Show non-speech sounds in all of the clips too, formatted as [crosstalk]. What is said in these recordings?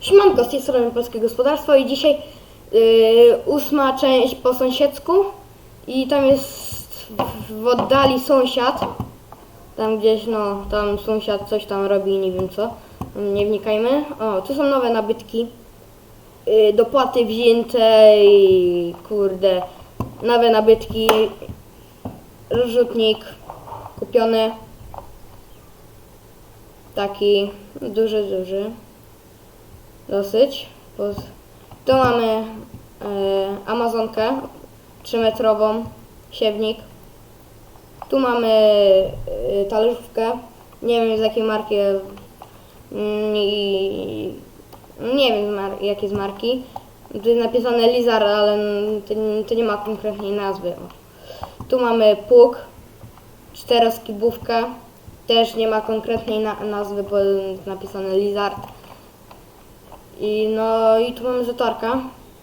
Siemanko, z tej strony Polskie Gospodarstwo i dzisiaj yy, ósma część po sąsiedzku i tam jest w, w oddali sąsiad, tam gdzieś, no, tam sąsiad coś tam robi, nie wiem co, nie wnikajmy. O, tu są nowe nabytki, yy, dopłaty wzięte i kurde, nowe nabytki, rozrzutnik kupiony, taki duży, duży dosyć. Tu mamy e, Amazonkę 3-metrową, siewnik. Tu mamy e, talerzówkę, nie wiem z jakiej marki mm, nie wiem jakiej z marki. Tu jest napisane Lizar, ale to, nie- ma konkretnej nazwy. Tu mamy pług, czteroskibówkę, też nie ma konkretnej na- nazwy, bo jest napisane Lizard. I no i tu mamy zatorka.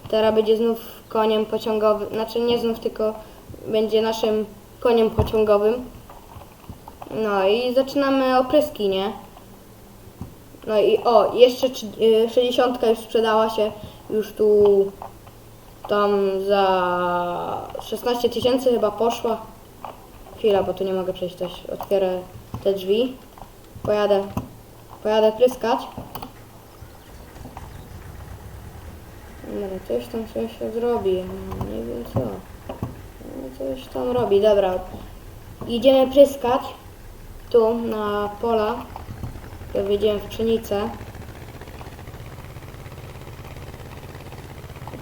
Teraz będzie znów koniem pociągowym, znaczy nie znów, tylko będzie naszym koniem pociągowym. No i zaczynamy opryski, nie? No i o, jeszcze trzy- y, 60 już sprzedała się już tu tam za 16 tysięcy chyba poszła. Chwila, bo tu nie mogę przejść też. Otwierę te drzwi. Pojadę, pojadę pryskać. Dobra, coś tam coś się zrobi, no, nie wiem co. Coś tam robi, dobra. Idziemy pryskać tu na pola. Ja wjedziemy w pszenicę.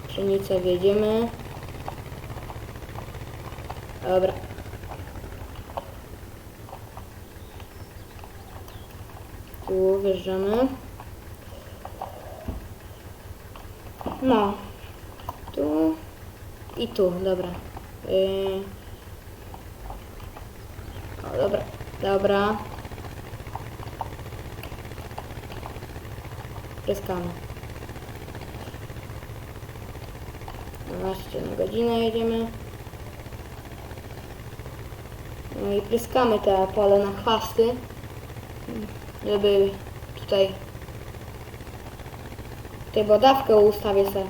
Pszenicę wjedziemy. Dobra. Tu wjeżdżamy. No. Tu i tu, dobra. Yy. O, dobra, dobra. Pryskamy. 12 na godzinę jedziemy. No i pryskamy te pole na chwasty, żeby tutaj Tutaj bodawkę ustawię sobie.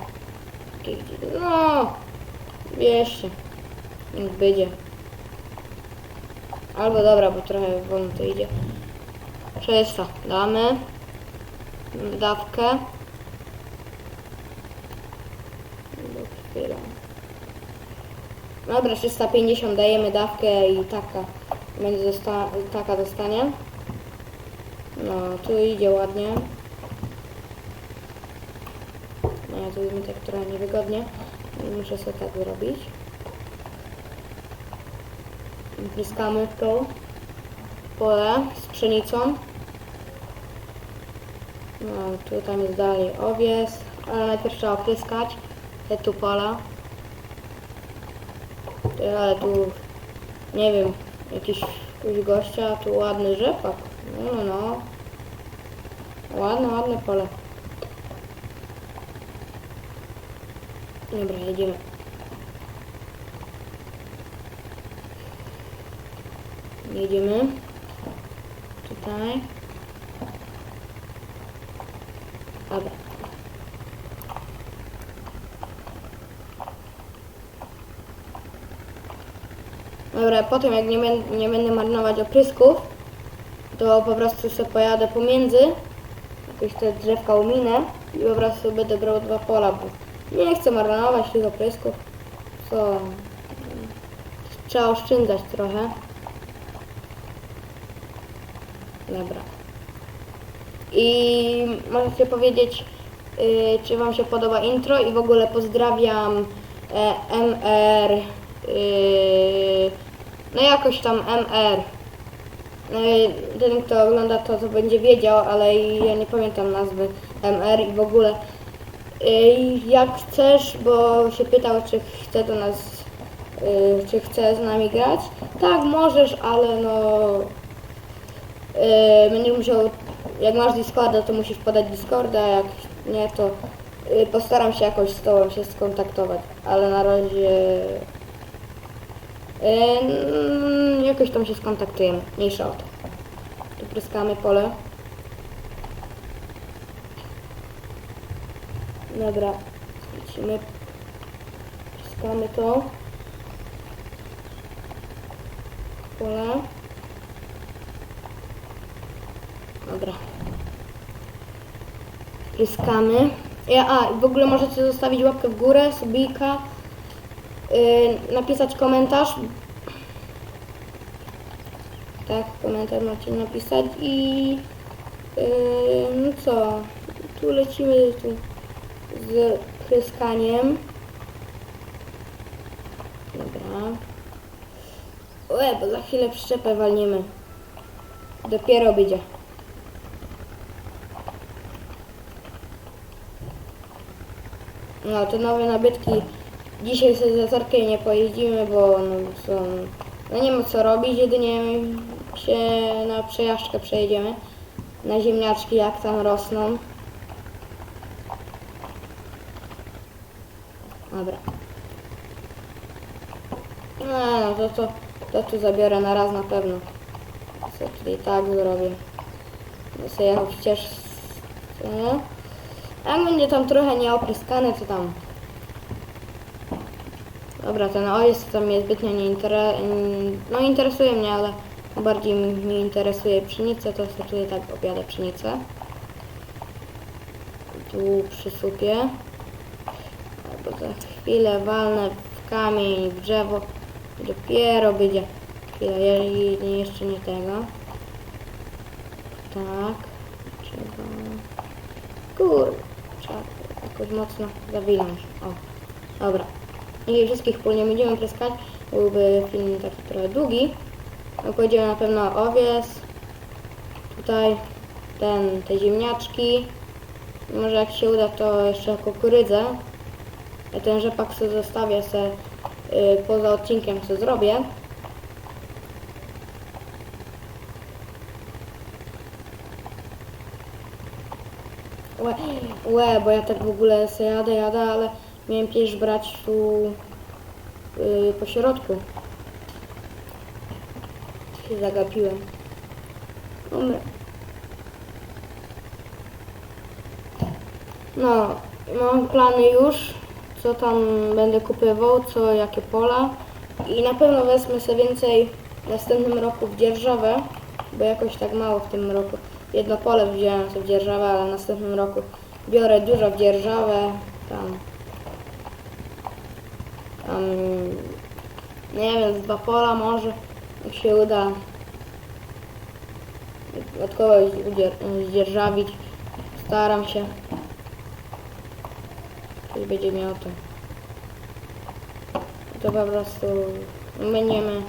No, wierzcie. Niech będzie. Albo dobra, bo trochę wolno to idzie. 300. Damy. Dawkę. Dobra, 350 dajemy dawkę i taka będzie dosta taka dostanie. No, tu idzie ładnie. No tu mi tak trochę niewygodnie. Muszę sobie tak zrobić. Pryskamy w to pole z pszenicą. No, tu tam jest dalej owies, ale najpierw trzeba opryskać te tu pola. Ale tu, nie wiem, jakiś, jakiś gościa, tu ładny rzepak. No, no, no. Ładne, ładne pole. Dobra, jedziemy. Jedziemy. Tutaj. Dobra. Dobra, potem jak nie, będę nie będę marnować oprysków, to po prostu sobie pojadę pomiędzy, jakieś te drzewka uminę i po prostu będę brał dwa pola, bo nie chcę marnować tych oprysków. Co? Trzeba oszczędzać trochę. Dobra. I możecie powiedzieć, y, czy Wam się podoba intro i w ogóle pozdrawiam e, MR. y, no jakoś tam MR. Y, ten kto ogląda to, to będzie wiedział, ale ja nie pamiętam nazwy MR i w ogóle. Y, jak chcesz, bo się pytał, czy chce do nas, y, czy chce z nami grać. Tak, możesz, ale no Yy, będziesz musiał, jak masz Discorda, to musisz podać Discorda, jak nie, to yy, postaram się jakoś z tobą się skontaktować, ale na razie yy, jakoś tam się skontaktujemy, mniejsza o to. Tu pryskamy pole. Dobra, lecimy, pryskamy to. Pole. Dobra. Pryskamy. Ja, a, w ogóle możecie zostawić łapkę w górę, subika, yy, napisać komentarz. Tak, komentarz macie napisać i yy, no co, tu lecimy tu z pryskaniem. Dobra. Łe, bo za chwilę przyczepę walniemy. Dopiero będzie. No, te nowe nabytki. Dzisiaj sobie za Zarkę nie pojeździmy, bo no, są... No nie ma co robić, jedynie się na przejażdżkę przejedziemy. Na ziemniaczki, jak tam rosną. Dobra. No, no to, to, to tu zabiorę na raz na pewno. Co tutaj tak zrobię. Będę sobie w ścieżce. Jak będzie tam trochę nieopryskane, to tam. Dobra, ten OS tam mnie zbytnio nie interesuje. No interesuje mnie, ale bardziej mnie interesuje pszenica, to sobie tak objadę pszenicę. Tu przysupię. Albo za chwilę walnę w kamień, w drzewo. Dopiero będzie. Chwilę, je- je- jeszcze nie tego. Tak. Trzeba... Kur... Jakoś mocno zawinąć. O. Dobra. I wszystkich pól nie będziemy pryskać. Byłby film taki trochę długi. No pojedziemy na pewno owiec. Tutaj ten, te ziemniaczki. Może jak się uda to jeszcze kukurydzę. Ja ten rzepak sobie zostawię se y, poza odcinkiem co zrobię. Łe, łe, bo ja tak w ogóle se jadę, jadę, ale miałem pieś brać tu yy, po środku. Się zagapiłem. No, mam plany już, co tam będę kupywał, co, jakie pola. I na pewno wezmę sobie więcej w następnym roku w dzierżawę, bo jakoś tak mało w tym roku. Jedno pole wziąłem sobie w dzierżawę, ale w następnym roku biorę dużo w dzierżawę. Tam, tam nie wiem, z dwa pola może, jak się uda od kogoś zdzierżawić. Staram się. Ktoś będzie miał to. To po prostu będziemy,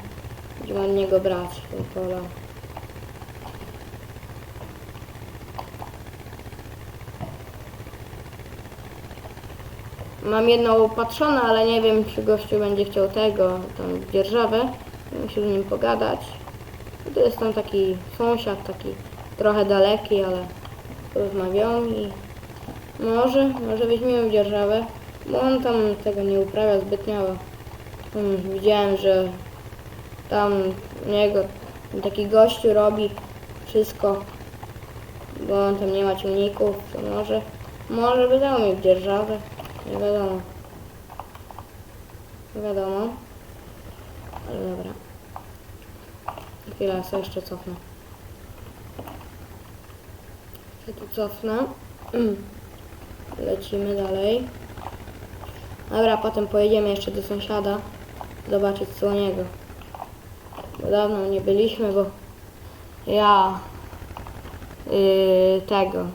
będziemy od niego brać te pola. Mam jedną upatrzone, ale nie wiem, czy gościu będzie chciał tego, tą dzierżawę. Muszę z nim pogadać. To jest tam taki sąsiad, taki trochę daleki, ale rozmawiał i może, może weźmiemy dzierżawę, bo on tam tego nie uprawia zbytnio. ale, mm, Widziałem, że tam niego taki gościu robi wszystko, bo on tam nie ma ciągników, to może, może by dał mi dzierżawę, nie wiadomo. Nie wiadomo. Ale dobra. Chwilę, sobie jeszcze cofnę. Ja tu cofnę. [clears throat] Lecimy dalej. Dobra, potem pojedziemy jeszcze do sąsiada. Zobaczyć co u niego. Bo dawno nie byliśmy, bo ja yy, tego.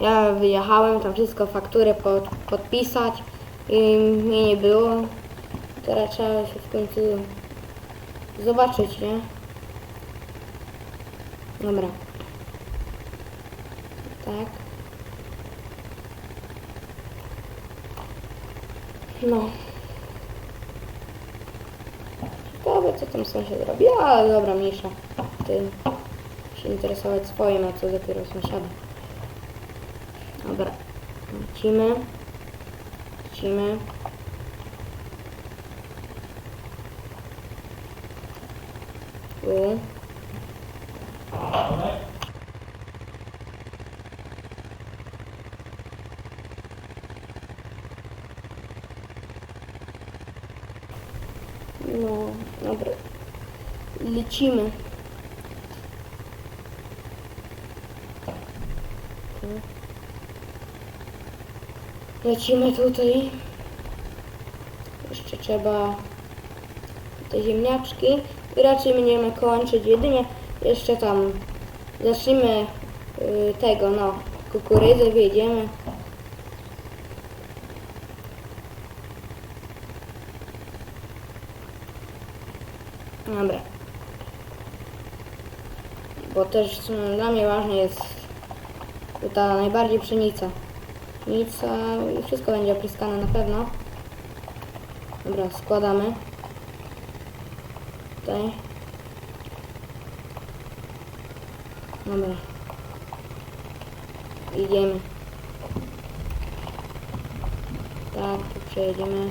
Ja wyjechałem, tam wszystko fakturę pod, podpisać i mnie nie było. Teraz trzeba się w końcu zobaczyć, nie? Dobra. Tak. No. Ciekawe co tam sąsiad robi, ale dobra, mniejsza. Ty się interesować swoim, a co dopiero sąsiada. Dobra. Lecimy. Lecimy. Tu. No, dobra. Lecimy. Lecimy tutaj. Jeszcze trzeba te ziemniaczki. I raczej będziemy kończyć jedynie jeszcze tam zacznijmy y, tego, no, kukurydzę wjedziemy. Dobra. Bo też dla mnie ważne jest ta najbardziej pszenica. Pszenica i wszystko będzie opryskane na pewno. Dobra, składamy. Tutaj. Dobra. Idziemy. Tak, tu przejedziemy.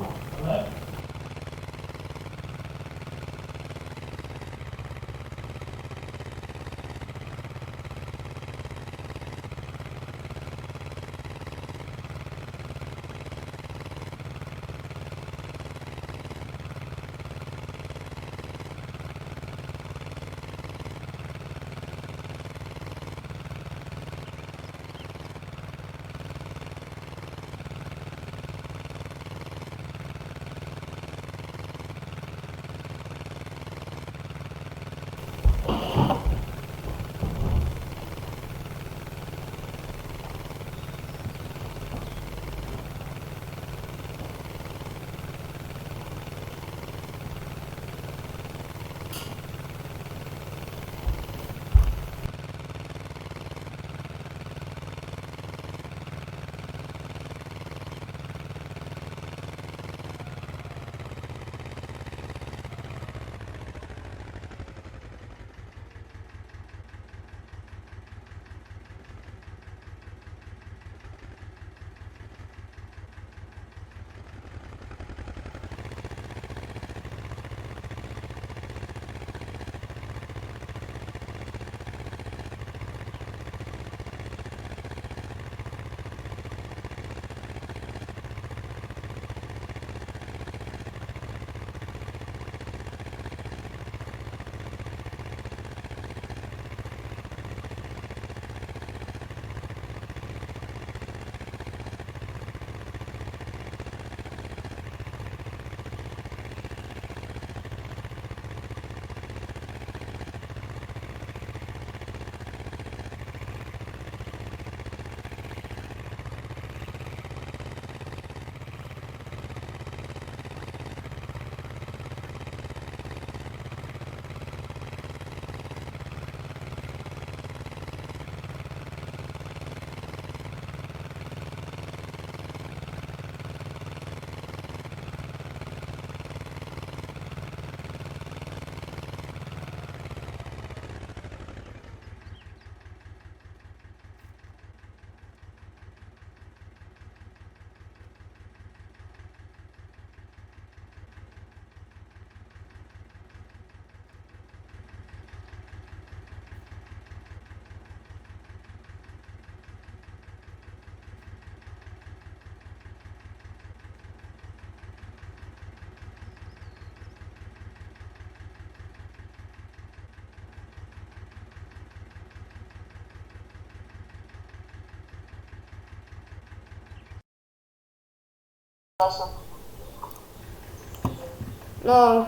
No,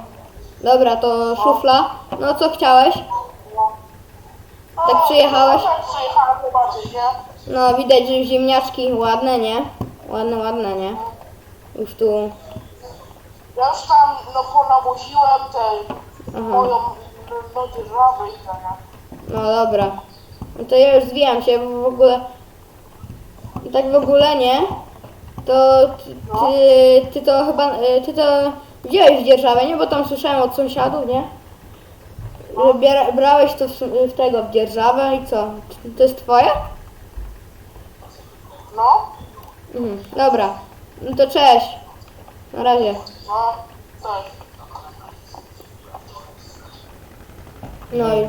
dobra, to szufla. No, co chciałeś? Tak przyjechałeś? No, przyjechałem zobaczyć, nie? Widać, że ziemniaczki ładne, nie? Ładne, ładne, nie? Już tu. Ja już tam no ponawoziłem tę Aha. moją no dzierżawę i to, nie? No dobra. No to ja już zwijam się, bo w ogóle. Tak w ogóle nie. To ty, ty, ty to chyba. y, Ty to wziąłeś dzierżawę, nie? Bo tam słyszałem od sąsiadów, nie? że biera, brałeś to w, w tego, w dzierżawę i co? To jest twoje? No, Mhm. Dobra, no to cześć. Na razie. no, tak. No już.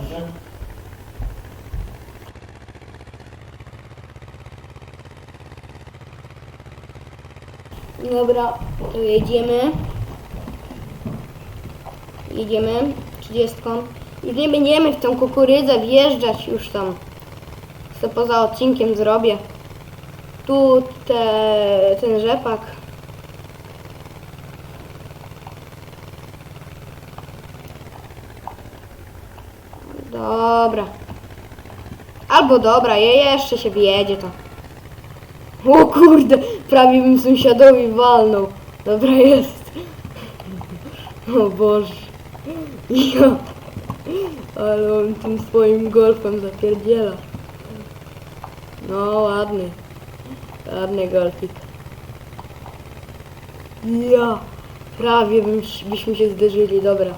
Dobra, jedziemy. Jedziemy trzydziestką. Już nie będziemy w tą kukurydzę wjeżdżać już tam. Co poza odcinkiem zrobię. Tu te, ten rzepak. Dobra. Albo dobra, je jeszcze się wjedzie to. O kurde, prawie bym sąsiadowi walnął. Dobra jest. O Boże. Ja. Ale on tym swoim golfem zapierdziela. No ładny. Ładny golfik. Ja. Prawie bym, byśmy się zderzyli, dobra.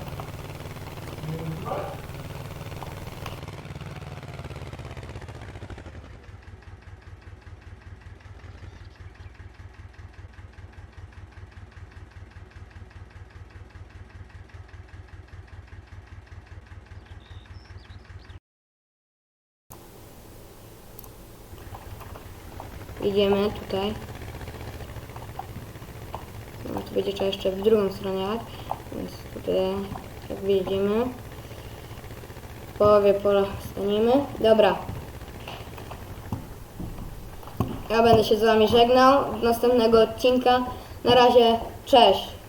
Idziemy tutaj. No to będzie trzeba jeszcze w drugą stronę jechać. Więc tutaj jak wyjedziemy. W połowie pola staniemy. Dobra. Ja będę się z wami żegnał. Do następnego odcinka. Na razie, cześć.